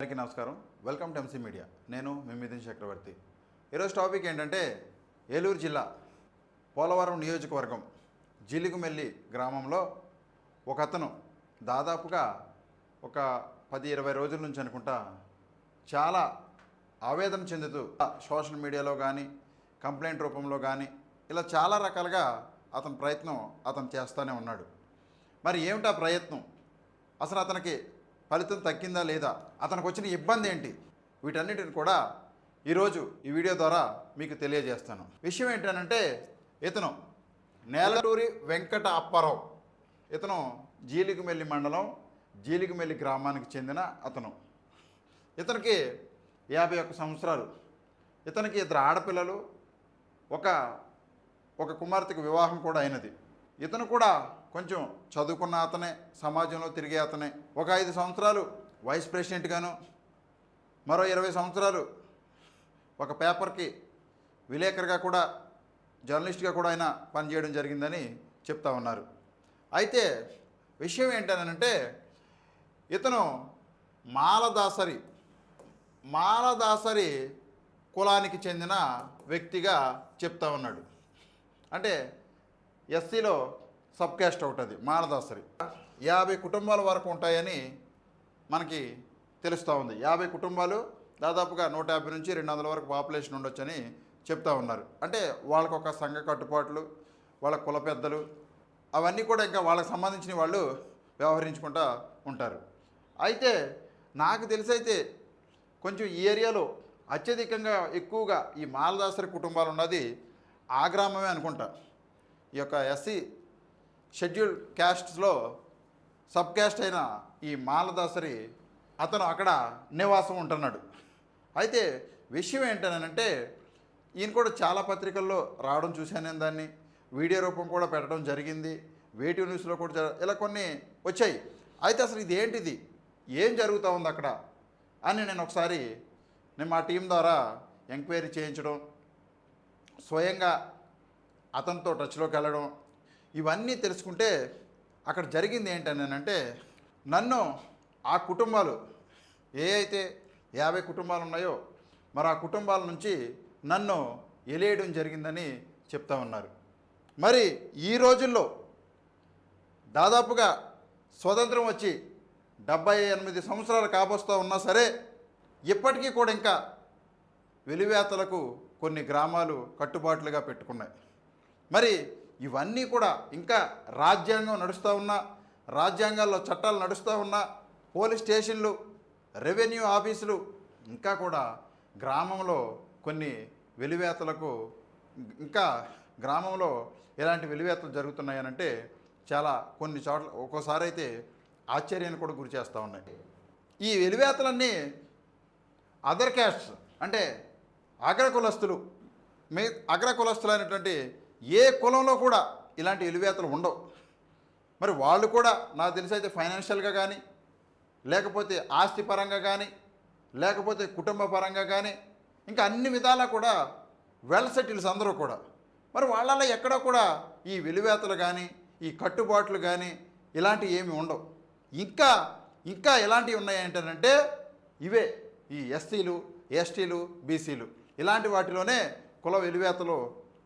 అందరికీ నమస్కారం. Welcome to MC media నేను మీ చక్రవర్తి. ఈరోజు టాపిక్ ఏంటంటే ఏలూరు జిల్లా పోలవరం నియోజకవర్గం జిలిగుమెల్లి గ్రామంలో ఒక అతను దాదాపుగా ఒక పది ఇరవై రోజుల నుంచి అనుకుంటా చాలా ఆవేదన చెందుతూ సోషల్ మీడియాలో కానీ కంప్లైంట్ రూపంలో కానీ ఇలా చాలా రకాలుగా అతని ప్రయత్నం అతను చేస్తూనే ఉన్నాడు. మరి ఏమిటా ప్రయత్నం? అసలు అతనికి ఫలితం తగ్గిందా లేదా? అతనికి వచ్చిన ఇబ్బంది ఏంటి వీటన్నిటిని కూడా ఈరోజు ఈ వీడియో ద్వారా మీకు తెలియజేస్తాను. విషయం ఏంటంటే ఇతను నేలటూరి వెంకట అప్పారావు ఇతను జీలికమెల్లి మండలం జీలికమెల్లి గ్రామానికి చెందిన అతను. ఇతనికి యాభై ఒక్క సంవత్సరాలు. ఇతనికి ఇద్దరు ఆడపిల్లలు ఒక ఒక కుమార్తెకు వివాహం కూడా అయినది. ఇతను కూడా కొంచెం చదువుకున్న అతనే సమాజంలో తిరిగే అతనే. ఒక ఐదు సంవత్సరాలు వైస్ ప్రెసిడెంట్గాను మరో ఇరవై సంవత్సరాలు ఒక పేపర్కి విలేకరుగా కూడా జర్నలిస్ట్గా కూడా ఆయన పనిచేయడం జరిగిందని చెప్తా ఉన్నారు. అయితే విషయం ఏంటనంటే ఇతను మాలదాసరి మాలదాసరి కులానికి చెందిన వ్యక్తిగా చెప్తా ఉన్నాడు. అంటే ఎస్సీలో సబ్ క్యాస్ట్ ఒకటి మానదాసరి. యాభై కుటుంబాల వరకు ఉంటాయని మనకి తెలుస్తూ ఉంది. యాభై కుటుంబాలు దాదాపుగా నూట యాభై నుంచి రెండు వందల వరకు పాపులేషన్ ఉండొచ్చని చెప్తా ఉన్నారు. అంటే వాళ్ళకు ఒక సంఘ కట్టుబాట్లు వాళ్ళ కుల పెద్దలు అవన్నీ కూడా ఇంకా వాళ్ళకి సంబంధించిన వాళ్ళు వ్యవహరించుకుంటూ ఉంటారు. అయితే నాకు తెలిసైతే కొంచెం ఈ ఏరియాలో అత్యధికంగా ఎక్కువగా ఈ మాలదాసరి కుటుంబాలు ఉన్నది ఆ గ్రామమే అనుకుంటా. ఈ యొక్క ఎస్సీ షెడ్యూల్ క్యాస్ట్స్లో సబ్ క్యాస్ట్ అయిన ఈ మాలదాసరి అతను అక్కడ నివాసం ఉంటున్నాడు. అయితే విషయం ఏంటనంటే ఈయన కూడా చాలా పత్రికల్లో రావడం చూశాను నేను దాన్ని. వీడియో రూపం కూడా పెట్టడం జరిగింది. వేటివ్ న్యూస్లో కూడా ఇలా కొన్ని వచ్చాయి. అయితే అసలు ఇది ఏంటిది ఏం జరుగుతూ ఉంది అక్కడ? అని నేను ఒకసారి నేను మా టీం ద్వారా ఎంక్వైరీ చేయించడం స్వయంగా అతనితో టచ్లోకి వెళ్ళడం ఇవన్నీ తెలుసుకుంటే అక్కడ జరిగింది ఏంటనంటే నన్ను ఆ కుటుంబాలు ఏ అయితే యాభై కుటుంబాలు ఉన్నాయో మరి ఆ కుటుంబాల నుంచి నన్ను ఎలేయడం జరిగిందని చెప్తా ఉన్నారు. మరి ఈ రోజుల్లో దాదాపుగా స్వతంత్రం వచ్చి డెబ్బై ఎనిమిది సంవత్సరాలు కాబోస్తూ ఉన్నా సరే ఇప్పటికీ కూడా ఇంకా వెలివేతలకు కొన్ని గ్రామాలు కట్టుబాట్లుగా పెట్టుకున్నాయి. మరి ఇవన్నీ కూడా ఇంకా రాజ్యాంగం నడుస్తూ ఉన్నా రాజ్యాంగాల్లో చట్టాలు నడుస్తూ ఉన్నా పోలీస్ స్టేషన్లు రెవెన్యూ ఆఫీసులు ఇంకా కూడా గ్రామంలో కొన్ని వెలివేతలకు ఇంకా గ్రామంలో ఎలాంటి వెలివేతలు జరుగుతున్నాయనంటే చాలా కొన్ని చోట్ల ఒక్కోసారి అయితే ఆశ్చర్యాన్ని కూడా గురి చేస్తూ ఉన్నాయి. ఈ వెలివేతలన్నీ అదర్ క్యాస్ట్స్ అంటే అగ్ర కులస్తులు మే అగ్ర కులస్తులు అయినటువంటి ఏ కులంలో కూడా ఇలాంటి ఎలివేతలు ఉండవు. మరి వాళ్ళు కూడా నాకు తెలిసి అయితే ఫైనాన్షియల్గా కానీ లేకపోతే ఆస్తి పరంగా కానీ లేకపోతే కుటుంబ పరంగా కానీ ఇంకా అన్ని విధాలా కూడా వెల్ సెటిల్స్ అందరూ కూడా. మరి వాళ్ళలో ఎక్కడో కూడా ఈ వెలివేతలు కానీ ఈ కట్టుబాట్లు కానీ ఇలాంటివి ఏమి ఉండవు. ఇంకా ఇంకా ఎలాంటివి ఉన్నాయి ఏంటంటే ఇవే. ఈ ఎస్సీలు ఎస్టీలు బీసీలు ఇలాంటి వాటిలోనే కుల వెలివేతలు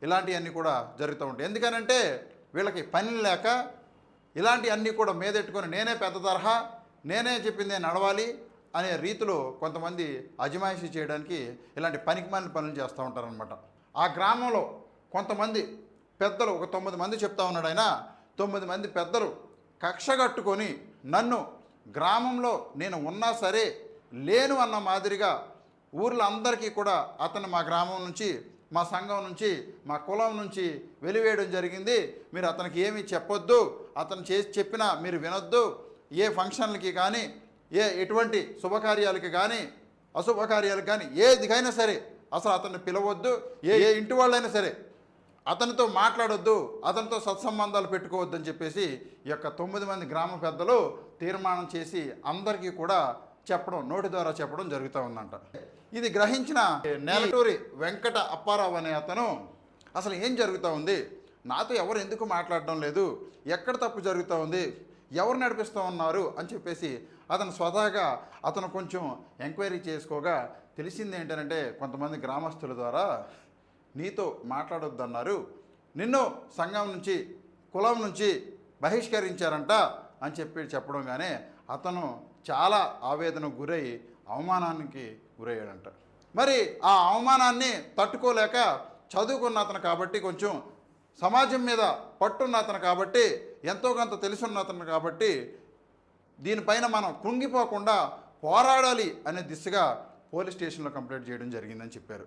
ఇలాంటివన్నీ కూడా జరుగుతూ ఉంటాయి. ఎందుకనంటే వీళ్ళకి పని లేక ఇలాంటివన్నీ కూడా మీదెట్టుకొని నేనే పెద్ద తరహా నేనే చెప్పింది నడవాలి అనే రీతిలో కొంతమంది అజమాయిషీ చేయడానికి ఇలాంటి పనికిమాలిన పనులు చేస్తూ ఉంటారనమాట ఆ గ్రామంలో కొంతమంది పెద్దలు ఒక తొమ్మిది మంది చెప్తా ఉన్నాడు ఆయన తొమ్మిది మంది పెద్దలు కక్షగట్టుకొని నన్ను గ్రామంలో నేను ఉన్నా సరే లేను అన్న మాదిరిగా ఊర్లో అందరికీ కూడా అతను మా గ్రామం నుంచి మా సంఘం నుంచి మా కులం నుంచి వెలివేయడం జరిగింది. మీరు అతనికి ఏమీ చెప్పొద్దు. అతను చేసి చెప్పినా మీరు వినొద్దు. ఏ ఫంక్షన్లకి కానీ ఏ ఎటువంటి శుభకార్యాలకి కానీ అశుభకార్యాలకు కానీ ఏదికైనా సరే అసలు అతన్ని పిలవద్దు. ఏ ఏ ఇంటి వాళ్ళైనా సరే అతనితో మాట్లాడొద్దు. అతనితో సత్సంబంధాలు పెట్టుకోవద్దు అని చెప్పేసి ఈ యొక్క తొమ్మిది మంది గ్రామ పెద్దలు తీర్మానం చేసి అందరికీ కూడా చెప్పడం నోటి ద్వారా చెప్పడం జరుగుతూ ఉందంట. ఇది గ్రహించిన నేలటూరి వెంకట అప్పారావు అనే అతను అసలు ఏం జరుగుతూ ఉంది? నాతో ఎవరు ఎందుకు మాట్లాడడం లేదు? ఎక్కడ తప్పు జరుగుతూ ఉంది? ఎవరు నడిపిస్తూ ఉన్నారు? అని చెప్పేసి అతను స్వతహాగా అతను కొంచెం ఎంక్వైరీ చేసుకోగా తెలిసింది ఏంటంటే కొంతమంది గ్రామస్తుల ద్వారా నీతో మాట్లాడొద్దన్నారు. నిన్ను సంఘం నుంచి కులం నుంచి బహిష్కరించారంట అని చెప్పి చెప్పడంగానే అతను చాలా ఆవేదనకు గురై అవమానానికి గురయ్యాడంట. మరి ఆ అవమానాన్ని తట్టుకోలేక చదువుకున్న అతను కాబట్టి కొంచెం సమాజం మీద పట్టున్న అతను కాబట్టి ఎంతో కొంత తెలుసున్న అతను కాబట్టి దీనిపైన మనం కృంగిపోకుండా పోరాడాలి అనే దిశగా పోలీస్ స్టేషన్లో కంప్లైంట్ చేయడం జరిగిందని చెప్పారు.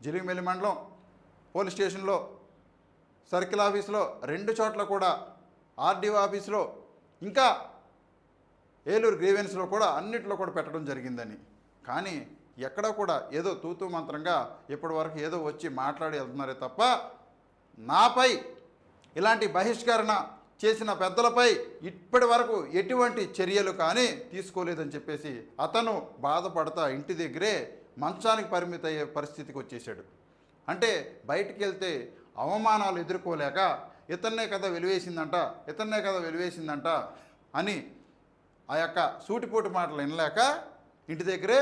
జిలిగిమెల్లి మండలం పోలీస్ స్టేషన్లో సర్కిల్ ఆఫీస్లో రెండు చోట్ల కూడా ఆర్డీఓ ఆఫీస్లో ఇంకా ఏలూరు గ్రీవెన్స్లో కూడా అన్నిట్లో కూడా పెట్టడం జరిగిందని. కానీ ఎక్కడా కూడా ఏదో తూతూ మంత్రంగా ఇప్పటి వరకు ఏదో వచ్చి మాట్లాడి వెళ్తున్నారే తప్ప నాపై ఇలాంటి బహిష్కరణ చేసిన పెద్దలపై ఇప్పటి వరకు ఎటువంటి చర్యలు కానీ తీసుకోలేదని చెప్పేసి అతను బాధపడతా ఇంటి దగ్గరే మంచానికి పరిమిత అయ్యే పరిస్థితికి వచ్చేసాడు అంటే బయటికి వెళ్తే అవమానాలు ఎదుర్కోలేక ఇతన్నే కదా వెలివేసిందంట ఇతన్నే కదా వెలివేసిందంట అని ఆ యొక్క సూటిపోటు మాటలు వినలేక ఇంటి దగ్గరే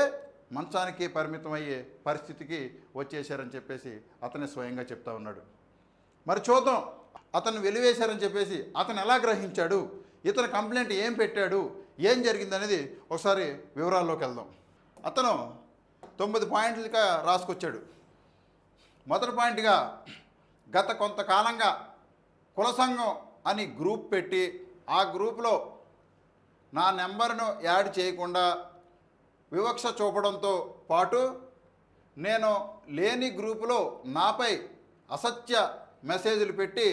మంచానికి పరిమితం అయ్యే పరిస్థితికి వచ్చేసారని చెప్పేసి అతనే స్వయంగా చెప్తా ఉన్నాడు. మరి చూద్దాం అతను వెలివేశారని చెప్పేసి అతను ఎలా గ్రహించాడు ఇతను కంప్లైంట్ ఏం పెట్టాడు ఏం జరిగిందనేది ఒకసారి వివరాల్లోకి వెళ్దాం. అతను తొమ్మిది పాయింట్లుగా రాసుకొచ్చాడు. మొదటి పాయింట్గా గత కొంతకాలంగా కుల సంఘం అని గ్రూప్ పెట్టి ఆ గ్రూప్లో నా నెంబర్ను యాడ్ చేయకుండా వివక్ష చూపడంతో పాటు నేను లేని గ్రూపులో నాపై అసత్య మెసేజ్లు పెట్టి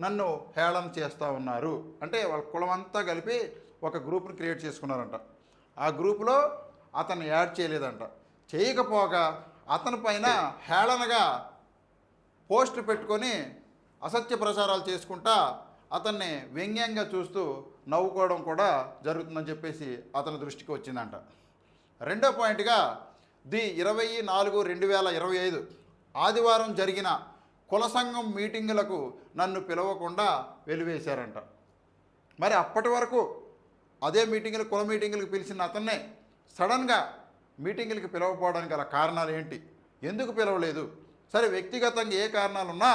నన్ను హేళన చేస్తూ ఉన్నారు. అంటే వాళ్ళ కులమంతా కలిపి ఒక గ్రూప్ని క్రియేట్ చేసుకున్నారంట. ఆ గ్రూపులో అతను యాడ్ చేయలేదంట. చేయకపోగా అతని పైన హేళనగా పోస్ట్ పెట్టుకొని అసత్య ప్రచారాలు చేసుకుంటా అతన్ని వ్యంగ్యంగా చూస్తూ నవ్వుకోవడం కూడా జరుగుతుందని చెప్పేసి అతని దృష్టికి వచ్చిందంట. రెండో పాయింట్గా ది ఇరవై నాలుగు రెండు వేల ఇరవై ఐదు ఆదివారం జరిగిన కుల సంఘం మీటింగులకు నన్ను పిలవకుండా వెలివేశారంట. మరి అప్పటి వరకు అదే మీటింగులు కుల మీటింగులకు పిలిచిన అతన్నే సడన్గా మీటింగులకి పిలవకపోవడానికి గల కారణాలు ఏంటి? ఎందుకు పిలవలేదు? సరే వ్యక్తిగతంగా ఏ కారణాలున్నా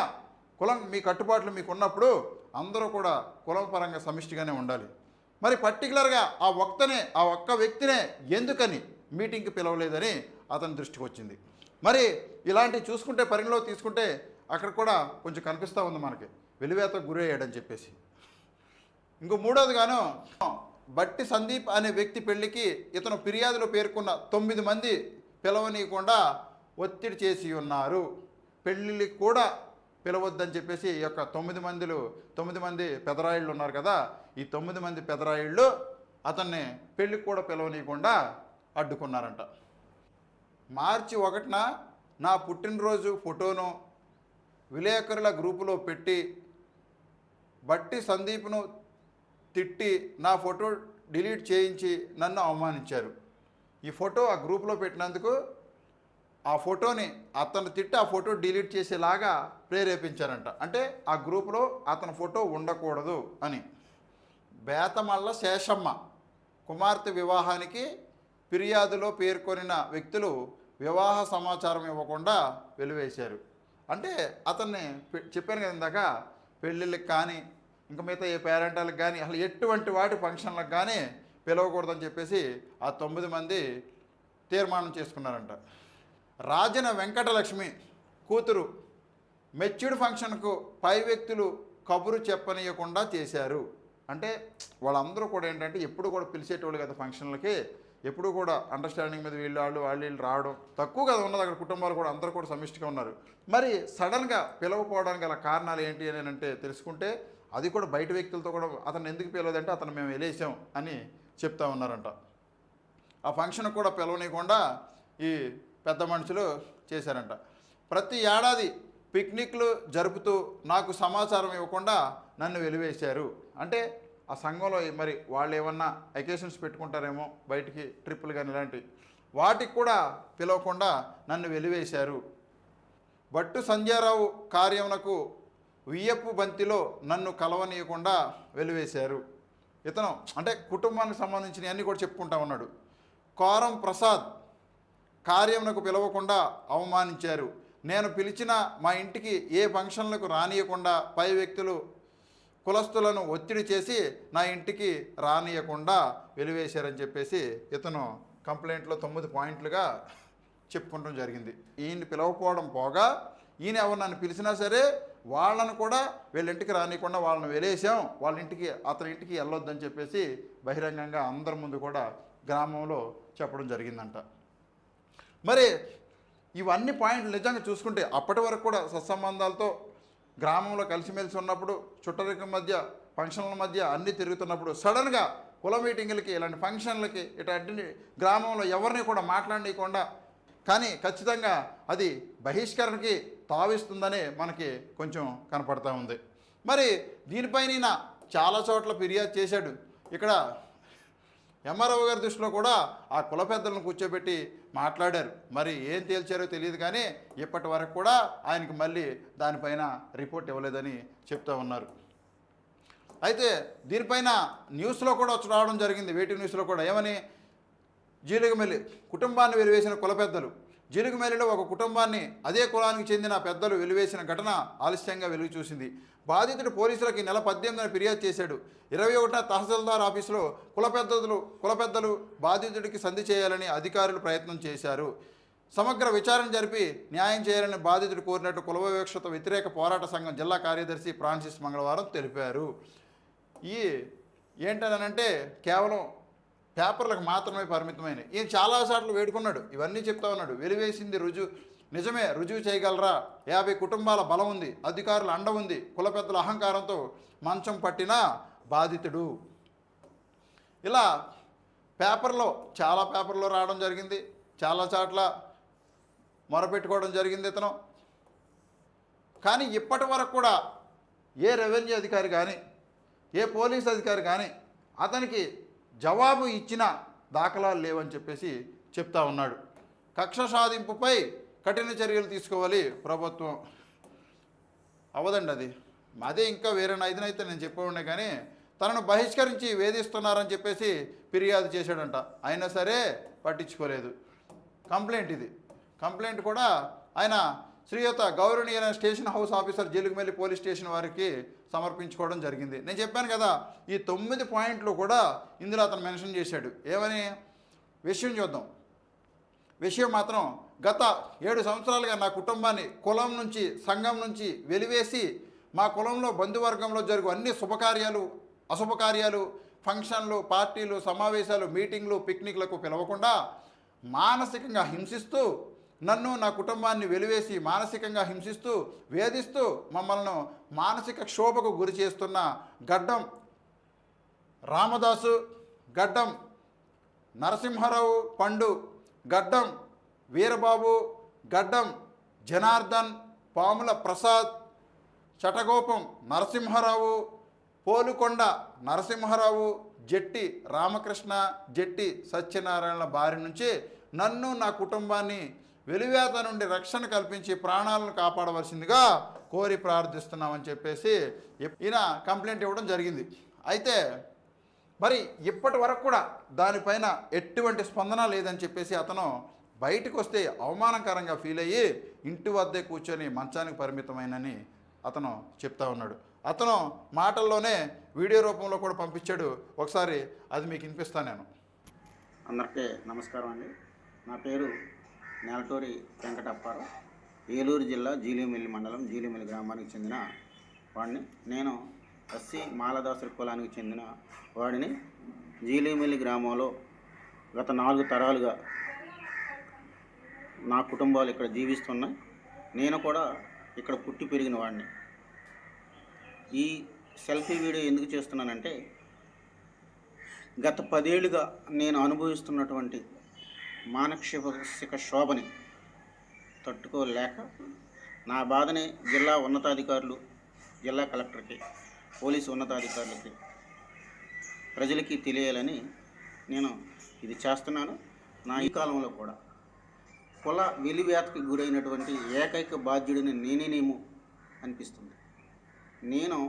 కులం మీ కట్టుబాట్లు మీకు ఉన్నప్పుడు అందరూ కూడా కులం పరంగా సమిష్టిగానే ఉండాలి. మరి పర్టికులర్గా ఆ ఒక్కనే ఆ ఒక్క వ్యక్తినే ఎందుకని మీటింగ్కి పిలవలేదని అతని దృష్టికి వచ్చింది. మరి ఇలాంటివి చూసుకుంటే పరిగణలో తీసుకుంటే అక్కడ కూడా కొంచెం కనిపిస్తూ ఉంది మనకి. వెలివేత గురయ్యాడని చెప్పేసి. ఇంకో మూడోది గాను బట్టి సందీప్ అనే వ్యక్తి పెళ్ళికి ఇతను ఫిర్యాదులో పేర్కొన్న తొమ్మిది మంది పిలవనీయకుండా ఒత్తిడి చేసి ఉన్నారు. పెళ్ళిళ్ళకి కూడా పిలవద్దని చెప్పేసి ఈ యొక్క తొమ్మిది మందిలు తొమ్మిది మంది పెదరాయిళ్ళు ఉన్నారు కదా ఈ తొమ్మిది మంది పెదరాయిళ్ళు అతన్ని పెళ్ళికి కూడా పిలవనీయకుండా అడ్డుకున్నారంట. మార్చి ఒకటిన నా పుట్టినరోజు ఫోటోను విలేకరుల గ్రూపులో పెట్టి బట్టి సందీప్ను తిట్టి నా ఫోటో డిలీట్ చేయించి నన్ను అవమానించారు. ఈ ఫోటో ఆ గ్రూప్లో పెట్టినందుకు ఆ ఫోటోని అతను తిట్టి ఆ ఫోటో డిలీట్ చేసేలాగా ప్రేరేపించారంట. అంటే ఆ గ్రూప్లో అతని ఫోటో ఉండకూడదు అని. బేతమల్ల శేషమ్మ కుమార్తె వివాహానికి ఫిర్యాదులో పేర్కొనిన వ్యక్తులు వివాహ సమాచారం ఇవ్వకుండా వెలివేశారు. అంటే అతన్ని చెప్పాను కదా ఇందాక పెళ్ళిళ్ళకి కానీ ఇంకా మిగతా ఏ పేరెంటాలకు కానీ అసలు ఎటువంటి వాటి ఫంక్షన్లకు కానీ పిలవకూడదని చెప్పేసి ఆ తొమ్మిది మంది తీర్మానం చేసుకున్నారంట. రాజన వెంకటలక్ష్మి కూతురు మెచ్యూర్డ్ ఫంక్షన్కు పై వ్యక్తులు కబురు చెప్పనీయకుండా చేశారు. అంటే వాళ్ళందరూ కూడా ఏంటంటే ఎప్పుడు కూడా పిలిచేటోళ్ళు కదా ఫంక్షన్లకి. ఎప్పుడు కూడా అండర్స్టాండింగ్ మీద వీళ్ళు వాళ్ళు వాళ్ళు వీళ్ళు రావడం తక్కువ కదా ఉన్నది. అక్కడ కుటుంబాలు కూడా అందరూ కూడా సమిష్టిగా ఉన్నారు. మరి సడన్గా పిలవకపోవడానికి గల కారణాలు ఏంటి అని అంటే తెలుసుకుంటే అది కూడా బయట వ్యక్తులతో కూడా అతను ఎందుకు పిలవదంటే అతను మేము వెళ్ళేసాం అని చెప్తా ఉన్నారంట. ఆ ఫంక్షన్ కూడా పిలవనీయకుండా ఈ పెద్ద మనుషులు చేశారంట. ప్రతి ఏడాది పిక్నిక్లు జరుపుతూ నాకు సమాచారం ఇవ్వకుండా నన్ను వెలివేశారు. అంటే ఆ సంఘంలో మరి వాళ్ళు ఏమన్నా అకేషన్స్ పెట్టుకుంటారేమో బయటికి ట్రిప్పులు కానీ ఇలాంటివి. వాటికి కూడా పిలవకుండా నన్ను వెలివేశారు. భట్టు సంజయరావు కార్యమునకు వియ్యపు బంతిలో నన్ను కలవనీయకుండా వెలివేశారు. ఇతను అంటే కుటుంబానికి సంబంధించినవన్నీ కూడా చెప్పుకుంటా ఉన్నాడు. కోరం ప్రసాద్ కార్యమునకు పిలవకుండా అవమానించారు. నేను పిలిచిన మా ఇంటికి ఏ ఫంక్షన్లకు రానియకుండా పై వ్యక్తులు కులస్తులను ఒత్తిడి చేసి నా ఇంటికి రానియకుండా వెలివేశారని చెప్పేసి ఇతను కంప్లైంట్లో తొమ్మిది పాయింట్లుగా చెప్పుకుంటం జరిగింది. ఈయన్ని పిలవకపోవడం పోగా ఈయన ఎవరు నన్ను పిలిచినా సరే వాళ్ళను కూడా వీళ్ళ ఇంటికి రానియకుండా వాళ్ళని వెలేసాం వాళ్ళ ఇంటికి అతని ఇంటికి వెళ్ళొద్దని చెప్పేసి బహిరంగంగా అందరి ముందు కూడా గ్రామంలో చెప్పడం జరిగిందంట. మరి ఇవన్నీ పాయింట్లు నిజంగా చూసుకుంటే అప్పటి వరకు కూడా సత్సంబంధాలతో గ్రామంలో కలిసిమెలిసి ఉన్నప్పుడు చుట్టరికం మధ్య ఫంక్షన్ల మధ్య అన్నీ తిరుగుతున్నప్పుడు సడన్గా కుల మీటింగులకి ఇలాంటి ఫంక్షన్లకి ఇటు గ్రామంలో ఎవరిని కూడా మాట్లాడనీయకుండా కానీ ఖచ్చితంగా అది బహిష్కరణకి తావిస్తుందనే మనకి కొంచెం కనపడతా ఉంది. మరి దీనిపైన చాలా చోట్ల ఫిర్యాదు చేశాడు. ఇక్కడ ఎంఆర్ఓ గారి దృష్టిలో కూడా ఆ కుల పెద్దలను కూర్చోబెట్టి మాట్లాడారు. మరి ఏం తేల్చారో తెలియదు కానీ ఇప్పటి వరకు కూడా ఆయనకి మళ్ళీ దానిపైన రిపోర్ట్ ఇవ్వలేదని చెప్తా ఉన్నారు. అయితే దీనిపైన న్యూస్లో కూడా వచ్చి రావడం జరిగింది. వేటి న్యూస్లో కూడా ఏమని? జీలుగుమెల్లి కుటుంబాన్ని వెలివేసిన కుల పెద్దలు జీలుగుమెల్లిలో ఒక కుటుంబాన్ని అదే కులానికి చెందిన పెద్దలు వెలివేసిన ఘటన ఆలస్యంగా వెలుగు చూసింది బాధితుడు పోలీసులకు నెల పద్దెనిమిదిన ఫిర్యాదు చేశాడు. ఇరవై ఒకటిన తహసీల్దార్ ఆఫీసులో కుల పెద్దలు కుల పెద్దలు బాధితుడికి సంధి చేయాలని అధికారులు ప్రయత్నం చేశారు. సమగ్ర విచారణ జరిపి న్యాయం చేయాలని బాధితుడు కోరినట్టు కులవివక్షత వ్యతిరేక పోరాట సంఘం జిల్లా కార్యదర్శి ఫ్రాన్సిస్ మంగళవారం తెలిపారు. ఈ ఏంటనంటే కేవలం పేపర్లకు మాత్రమే పరిమితమైన ఈయన చాలాసార్లు వేడుకున్నాడు. ఇవన్నీ చెప్తా ఉన్నాడు. వెలివేసింది రుజువు. నిజమే రుజువు చేయగలరా? యాభై కుటుంబాల బలం ఉంది. అధికారుల అండ ఉంది. కుల పెద్దల అహంకారంతో మంచం పట్టిన బాధితుడు. ఇలా పేపర్లో చాలా పేపర్లో రావడం జరిగింది. చాలా చాట్ల మొరపెట్టుకోవడం జరిగింది ఇతను. కానీ ఇప్పటి వరకు కూడా ఏ రెవెన్యూ అధికారి కానీ ఏ పోలీస్ అధికారి కానీ అతనికి జవాబు ఇచ్చిన దాఖలాలు లేవని చెప్పేసి చెప్తా ఉన్నాడు. కక్ష సాధింపుపై కఠిన చర్యలు తీసుకోవాలి ప్రభుత్వం. అవదండి అది. అదే ఇంకా వేరే నైదునైతే నేను చెప్పే కానీ తనను బహిష్కరించి వేధిస్తున్నారని చెప్పేసి ఫిర్యాదు చేశాడంట. అయినా సరే పట్టించుకోలేదు. కంప్లైంట్ ఇది. కంప్లైంట్ కూడా ఆయన శ్రీయుత గౌరవనీయ station house officer Jeelugumilli police station వారికి సమర్పించుకోవడం జరిగింది. నేను చెప్పాను కదా ఈ తొమ్మిది పాయింట్లు కూడా ఇందులో అతను మెన్షన్ చేశాడు. ఏమని? విషయం చూద్దాం. విషయం మాత్రం గత ఏడు సంవత్సరాలుగా నా కుటుంబాన్ని కులం నుంచి సంఘం నుంచి వెలివేసి మా కులంలో బంధువర్గంలో జరుగు అన్ని శుభకార్యాలు అశుభకార్యాలు ఫంక్షన్లు పార్టీలు సమావేశాలు మీటింగ్లు పిక్నిక్లకు పిలవకుండా మానసికంగా హింసిస్తూ నన్ను నా కుటుంబాన్ని వెలివేసి మానసికంగా హింసిస్తూ వేధిస్తూ మమ్మల్ని మానసిక క్షోభకు గురి చేస్తున్న గడ్డం రామదాసు గడ్డం నరసింహారావు పండు గడ్డం వీరబాబు గడ్డం జనార్దన్ పాముల ప్రసాద్ చటగోపం నరసింహారావు పోలుకొండ నరసింహారావు జట్టి రామకృష్ణ జట్టి సత్యనారాయణ బారి నుంచి నన్ను నా కుటుంబాన్ని వెలివేత నుండి రక్షణ కల్పించి ప్రాణాలను కాపాడవలసిందిగా కోరి ప్రార్థిస్తున్నామని చెప్పేసి ఈయన కంప్లైంట్ ఇవ్వడం జరిగింది. అయితే మరి ఇప్పటి వరకు కూడా దానిపైన ఎటువంటి స్పందన లేదని చెప్పేసి అతను బయటకు వస్తే అవమానకరంగా ఫీల్ అయ్యి ఇంటి వద్దే కూర్చొని మంచానికి పరిమితమైనని అతను చెప్తా ఉన్నాడు. అతను మాటల్లోనే వీడియో రూపంలో కూడా పంపించాడు. ఒకసారి అది మీకు వినిపిస్తాను నేను. అందరికీ నమస్కారం అండి. నా పేరు నెలటూరి వెంకటప్పారావు ఏలూరు జిల్లా జీలిమిల్లి మండలం జీలిమిల్లి గ్రామానికి చెందిన వాడిని. నేను ఎస్సీ మాలదాసుల కులానికి చెందిన వాడిని. జీలిమిల్లి గ్రామంలో గత నాలుగు తరాలుగా నా కుటుంబాలు ఇక్కడ జీవిస్తున్నాయి. నేను కూడా ఇక్కడ పుట్టి పెరిగిన వాడిని. ఈ సెల్ఫీ వీడియో ఎందుకు చేస్తున్నానంటే గత పదేళ్ళుగా నేను అనుభవిస్తున్నటువంటి మానక్షిక శోభని తట్టుకోలేక నా బాధని జిల్లా ఉన్నతాధికారులు జిల్లా కలెక్టర్కి పోలీసు ఉన్నతాధికారులకి ప్రజలకి తెలియాలని నేను ఇది చేస్తున్నాను. నా ఈ కాలంలో కూడా కుల వెలివేతకి గురైనటువంటి ఏకైక బాధ్యుడిని నేనేనేమో అనిపిస్తుంది. నేను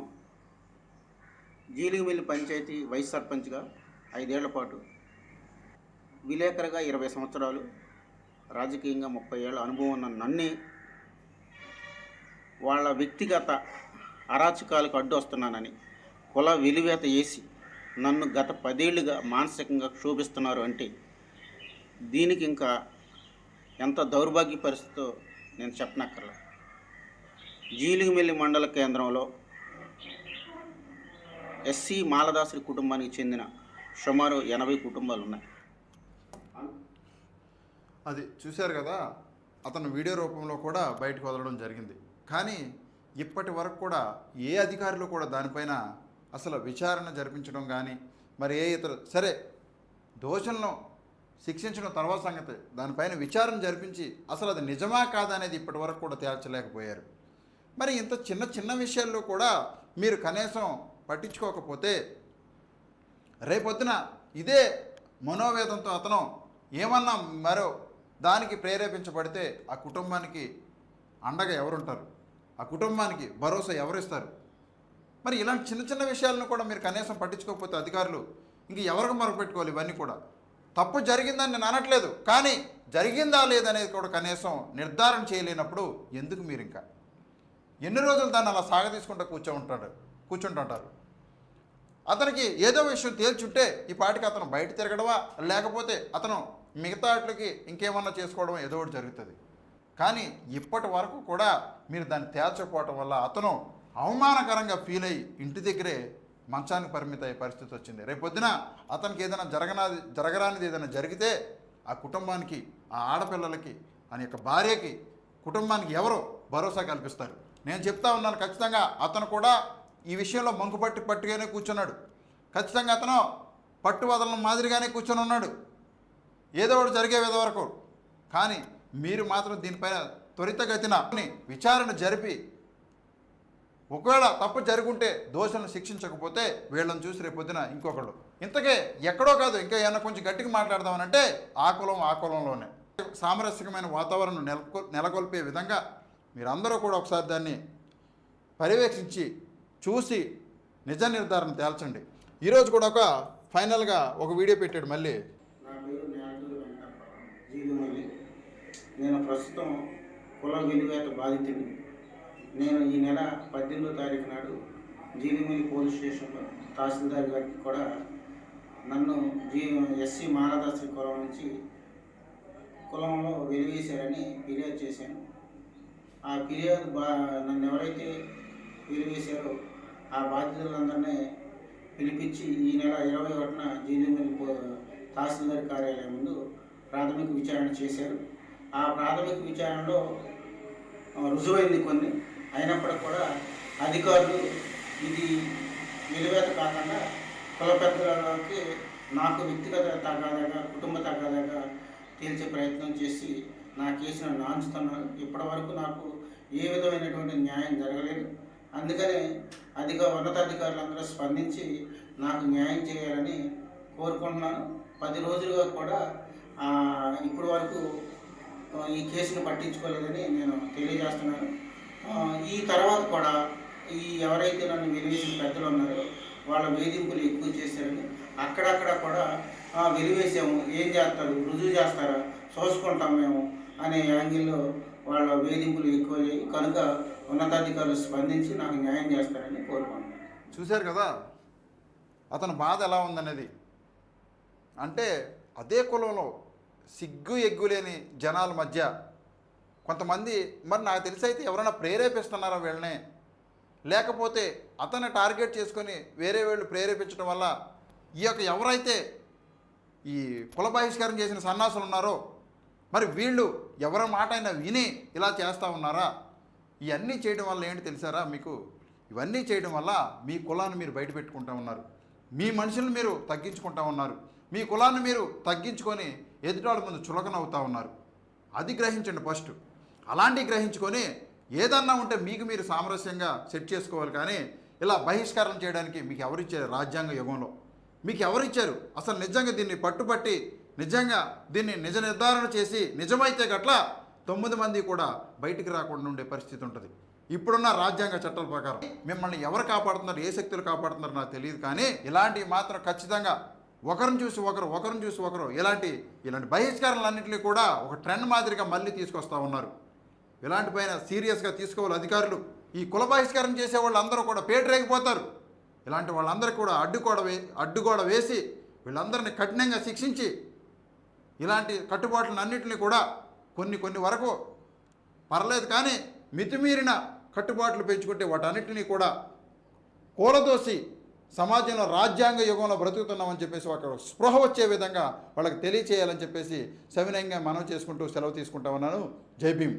జీలిగిమిల్లి పంచాయతీ వైస్ సర్పంచ్గా ఐదేళ్ళ పాటు విలేకరిగా ఇరవై సంవత్సరాలు రాజకీయంగా ముప్పై ఏళ్ళ అనుభవం ఉన్న నన్నే వాళ్ళ వ్యక్తిగత అరాచకాలకు అడ్డు వస్తున్నానని కుల వెలివేత వేసి నన్ను గత పదేళ్ళుగా మానసికంగా క్షోభిస్తున్నారు అంటే దీనికి ఇంకా ఎంత దౌర్భాగ్య పరిస్థితో నేను చెప్పనక్కర్లా జీలిగిమిల్లి మండల కేంద్రంలో ఎస్సీ మాలదాసుడి కుటుంబానికి చెందిన సుమారు ఎనభై కుటుంబాలు ఉన్నాయి అది చూశారు కదా అతను వీడియో రూపంలో కూడా బయటకు వదలడం జరిగింది. కానీ ఇప్పటి వరకు కూడా ఏ అధికారులు కూడా దానిపైన అసలు విచారణ జరిపించడం కానీ మరి ఏ ఇతర సరే దోషులను శిక్షించడం తర్వాత సంగతి దానిపైన విచారణ జరిపించి అసలు అది నిజమా కాదా అనేది ఇప్పటి వరకు కూడా తేల్చలేకపోయారు. మరి ఇంత చిన్న చిన్న విషయాల్లో కూడా మీరు కనీసం పట్టించుకోకపోతే రేపొద్దున ఇదే మనోవేదంతో అతను ఏమన్నా మరో దానికి ప్రేరేపించబడితే ఆ కుటుంబానికి అండగా ఎవరుంటారు? ఆ కుటుంబానికి భరోసా ఎవరిస్తారు? మరి ఇలాంటి చిన్న చిన్న విషయాలను కూడా మీరు కనీసం పట్టించుకోకపోతే అధికారులు ఇంక ఎవరికి మొరపెట్టుకోవాలి ఇవన్నీ కూడా? తప్పు జరిగిందని నేను అనట్లేదు కానీ జరిగిందా లేదనేది కూడా కనీసం నిర్ధారణ చేయలేనప్పుడు ఎందుకు మీరు ఇంకా ఎన్ని రోజులు దాన్ని అలా సాగదీసుకుంటూ కూర్చో ఉంటాడు కూర్చుంటుంటారు? అతనికి ఏదో విషయం తేల్చుంటే ఈ పాటికి అతను బయట తిరగడమా? లేకపోతే అతను మిగతా వాటికి ఇంకేమన్నా చేసుకోవడం ఏదో ఒకటి జరుగుతుంది. కానీ ఇప్పటి వరకు కూడా మీరు దాన్ని తేల్చకపోవటం వల్ల అతను అవమానకరంగా ఫీల్ అయ్యి ఇంటి దగ్గరే మంచానికి పరిమిత అయ్యే పరిస్థితి వచ్చింది. రేపొద్దున అతనికి ఏదైనా జరగనాది జరగరానిది ఏదైనా జరిగితే ఆ కుటుంబానికి ఆ ఆడపిల్లలకి అని యొక్క భార్యకి కుటుంబానికి ఎవరు భరోసా కల్పిస్తారు? నేను చెప్తా ఉన్నాను ఖచ్చితంగా అతను కూడా ఈ విషయంలో మంగుపట్టి పట్టుగానే కూర్చున్నాడు. ఖచ్చితంగా అతను పట్టు వదలని మాదిరిగానే కూర్చొని ఉన్నాడు. ఏదో ఒకటి జరిగే విధ వరకు. కానీ మీరు మాత్రం దీనిపైన త్వరితగతిన విచారణ జరిపి ఒకవేళ తప్పు జరుగుంటే దోషులను శిక్షించకపోతే వీళ్ళని చూసి రేపొద్దున ఇంకొకళ్ళు. ఇంతకే ఎక్కడో కాదు ఇంకా ఏమైనా కొంచెం గట్టిగా మాట్లాడదామనంటే ఆ కులం ఆ కులంలోనే. సామరస్యకమైన వాతావరణం నెలకొ నెలకొల్పే విధంగా మీరందరూ కూడా ఒకసారి దాన్ని పర్యవేక్షించి చూసి నిజ నిర్ధారణ తేల్చండి. ఈరోజు కూడా ఒక ఫైనల్గా ఒక వీడియో పెట్టాడు మళ్ళీ నా పేరు న్యాటూరి వెంకటప్పారావు జీలుమల్లి నేను ప్రస్తుతం కుల వెలివేత బాధితుడిని. నేను ఈ నెల పద్దెనిమిదో తారీఖు నాడు జీలిమిల్లి పోలీస్ స్టేషన్లో తహసీల్దార్ గారికి కూడా నన్ను జీ ఎస్సీ మాలదాసి కులం నుంచి కులంలో వెలివేశారని ఫిర్యాదు చేశాను. ఆ ఫిర్యాదు బా నన్ను ఎవరైతే వెలివేశారో ఆ బాధితులందరినీ పిలిపించి ఈ నెల ఇరవై ఒకటిన జీలిమిల్లి పో తహసీల్దార్ కార్యాలయం ముందు ప్రాథమిక విచారణ చేశారు. ఆ ప్రాథమిక విచారణలో రుజువైంది కొన్ని. అయినప్పటికీ కూడా అధికారులు ఇది నిలువేత కాకుండా కుల పెద్దలకి నాకు వ్యక్తిగత తగాదాగా కుటుంబ తగాదాగా తేల్చే ప్రయత్నం చేసి నా కేసును నాంచుతున్నారు ఇప్పటివరకు నాకు ఏ విధమైనటువంటి న్యాయం జరగలేదు. అందుకనే అధిక ఉన్నతాధికారులందరూ స్పందించి నాకు న్యాయం చేయాలని కోరుకుంటున్నాను. పది రోజులుగా కూడా ఇప్పటి వరకు ఈ కేసును పట్టించుకోలేదని నేను తెలియజేస్తున్నాను. ఈ తర్వాత కూడా ఈ ఎవరైతే నన్ను వెలివేసిన పెద్దలు ఉన్నారో వాళ్ళ వేధింపులు ఎక్కువ చేశారని అక్కడక్కడ కూడా వెలివేసాము ఏం చేస్తారు? రుజువు చేస్తారా? చూసుకుంటాం మేము అనే యాంగిల్లో వాళ్ళ వేధింపులు ఎక్కువ కనుక ఉన్నతాధికారులు స్పందించి నాకు న్యాయం చేస్తారని కోరుకుంటున్నాను. చూశారు కదా? అతని బాధ ఎలా ఉందనేది. అంటే అదే కులంలో సిగ్గు ఎగ్గులేని జనాల మధ్య కొంతమంది మరి నాకు తెలిసి అయితే ఎవరైనా ప్రేరేపిస్తున్నారా వీళ్ళని? లేకపోతే అతన్ని టార్గెట్ చేసుకొని వేరే వాళ్ళు ప్రేరేపించడం వల్ల ఈ యొక్క ఎవరైతే ఈ కుల బహిష్కారం చేసిన సన్నాసులు ఉన్నారో మరి వీళ్ళు ఎవరి మాట అయినా విని ఇలా చేస్తూ ఉన్నారా? ఇవన్నీ చేయడం వల్ల ఏంటి తెలిసారా మీకు? ఇవన్నీ చేయడం వల్ల మీ కులాన్ని మీరు బయట పెట్టుకుంటూ ఉన్నారు. మీ మనుషులను మీరు తగ్గించుకుంటా ఉన్నారు. మీ కులాన్ని మీరు తగ్గించుకొని ఎదుటాడు ముందు చులకనవుతా ఉన్నారు. అది గ్రహించండి ఫస్ట్. అలాంటివి గ్రహించుకొని ఏదన్నా ఉంటే మీకు మీరు సామరస్యంగా సెట్ చేసుకోవాలి కానీ ఇలా బహిష్కారం చేయడానికి మీకు ఎవరిచ్చారు? రాజ్యాంగ యుగంలో. మీకు ఎవరిచ్చారు? అసలు నిజంగా దీన్ని పట్టుబట్టి నిజంగా దీన్ని నిజ నిర్ధారణ చేసి నిజమైతే గట్ల తొమ్మిది మంది కూడా బయటికి రాకుండా ఉండే పరిస్థితి ఉంటుంది. ఇప్పుడున్న రాజ్యాంగ చట్టాల ప్రకారం మిమ్మల్ని ఎవరు కాపాడుతున్నారు? ఏ శక్తులు కాపాడుతున్నారు నాకు తెలియదు కానీ ఇలాంటివి మాత్రం ఖచ్చితంగా ఒకరిని చూసి ఒకరు ఒకరిని చూసి ఒకరు ఇలాంటి ఇలాంటి బహిష్కరణలన్నింటినీ కూడా ఒక ట్రెండ్ మాదిరిగా మళ్ళీ తీసుకొస్తా ఉన్నారు. ఇలాంటి పైన సీరియస్గా తీసుకోవాలి అధికారులు. ఈ కుల బహిష్కరణ చేసే వాళ్ళందరూ కూడా పేటరేగిపోతారు ఇలాంటి వాళ్ళందరికీ కూడా అడ్డుగోడ వే అడ్డుగోడ వేసి వీళ్ళందరినీ కఠినంగా శిక్షించి ఇలాంటి కట్టుబాట్లను అన్నింటినీ కూడా కొన్ని కొన్ని వరకు పర్లేదు కానీ మితిమీరిన కట్టుబాట్లు పెంచుకుంటే వాటన్నిటినీ కూడా కూలదోసి సమాజంలో రాజ్యాంగ యుగంలో బ్రతుకుతున్నామని చెప్పేసి ఒక స్పృహ వచ్చే విధంగా వాళ్ళకి తెలియచేయాలని చెప్పేసి సవినయంగా మనం చేసుకుంటూ సెలవు తీసుకుంటామన్నాను జై భీమ్.